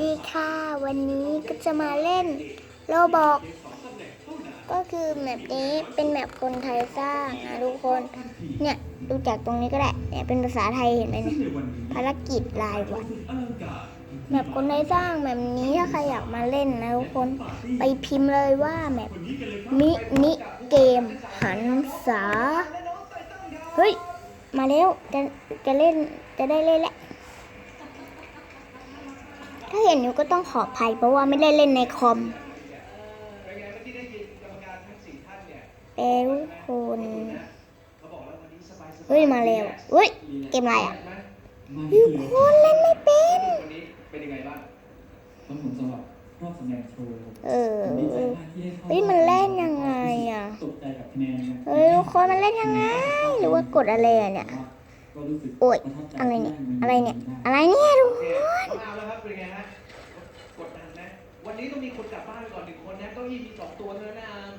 ดีค่ะ วันนี้ก็จะมาเล่นโลบอก ก็คือแมปนี้เป็นแมปคนไทยสร้างนะทุกคน เนี่ยดูจากตรงนี้ก็ได้ เนี่ยเป็นภาษาไทยเห็นไหมเนี่ยภารกิจรายวันแมปคนไทยสร้างแมปนี้ถ้าใครอยากมาเล่นนะทุกคน ไปพิมพ์เลยว่าแมปมินิเกมหันษา เฮ้ย มาแล้วจะจะเล่นจะได้เล่นแล้ว ถ้าเห็นอยู่ก็ต้องขออภัยเพราะว่าไม่ได้เล่นในคอมเปรุคนเฮ้ยมาแล้วเฮ้ยเกมอะไรอะยูคนเล่นไม่เป็นวันนี้เป็นยังไงบ้างครับผมสำหรับรอบสำแดงโชว์เออผมดีใจมากที่ได้เข้าเฮ้ยมันเล่นยังไงอะตกใจกับคะแนนนะเฮ้ยทุกคนมันเล่นยังไง หรือว่ากดอะไรอะเนี่ยก็รู้สึกโอ๊ยประทับใจอะไรเนี่ยที่อะไรเนี่ยได้อะไรเนี่ย กลับบ้านไปก่อนหนึ่งคนนะเก้าอี้มีสองตัวเท่านั้นนะอาร์ม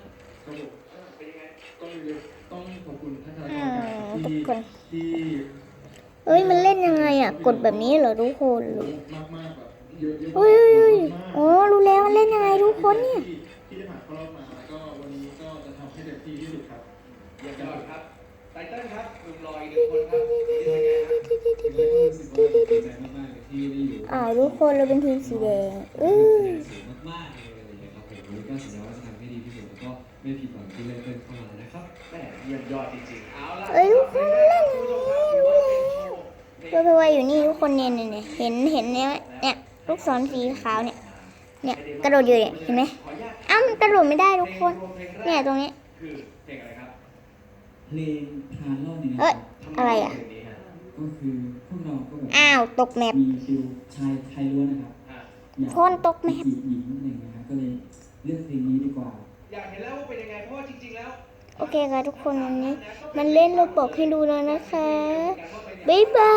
ครับผมเออเป็นยังไงก็เลยต้องขอบคุณท่านคณะกรอืรมการมทุที่กคนที่เฮ้ยมันเล่นยังไงอะ กดแบบนี้เหรอทุกคนมากมากๆแบบเยอะๆเฮ้ยเฮ้ยเฮ้ยมากอ๋อรู้แล้วมันเล่นยังไงทุกคนเนี่ยที่ที่ได้ผ่านเข้ารอบมาก็วันนี้ก็จะทำให้เต็มที่ที่สุดครับเยี่ยมยอดครับไตเติ้ลครับหนุ่มลอยหนึ่งคนครับเป็นยังไงฮะแล้วก็รู้สึกว่าดีใจมากๆเลยที่ได้อยู่อ้าวทุกคนเราเป็นทีมสีแดงเออ ที่เลือกเพื่อนเข้ามานะครับแหม่เยี่ยมยอดจริงๆ เอาล่ะเอ้ยทุกคนเล่นยังไงคุณผู้ชมครับถือว่าเป็นโชว์เพลงตัวเพวาอยู่นี่ทุกคนเนี่ยเนี่ยเนี่ยเห็นเห็นเนี่ยเนี่ยลูกศรสีขาวเนี่ย เนี่ยกระโดดอยู่เนี่ยเห็นไหมขออนุญาตอ้าวมันกระโดดไม่ได้ทุกคน เพลงรวมเพลงแรกเนี่ยตรงนี้ คือเพลงอะไรครับเพลงทานรอดเนี่ยนะเอ้คยรับอะไรอะเพลงนี้ฮะก็คือพวกเราก็แบบอ้าวตกแมปมีฟิลชายไทยล้วนนะครับอะอยากคนตกแมปจีบหญิงอะไรอย่างเงี้ยครับก็เลยเลือกเพลงนี้ดีกว่า อยากเห็นแโอเคค่ะทุกคนวันนี้ มันเล่นระบบให้ดูแล้วนะคะ บ๊ายบา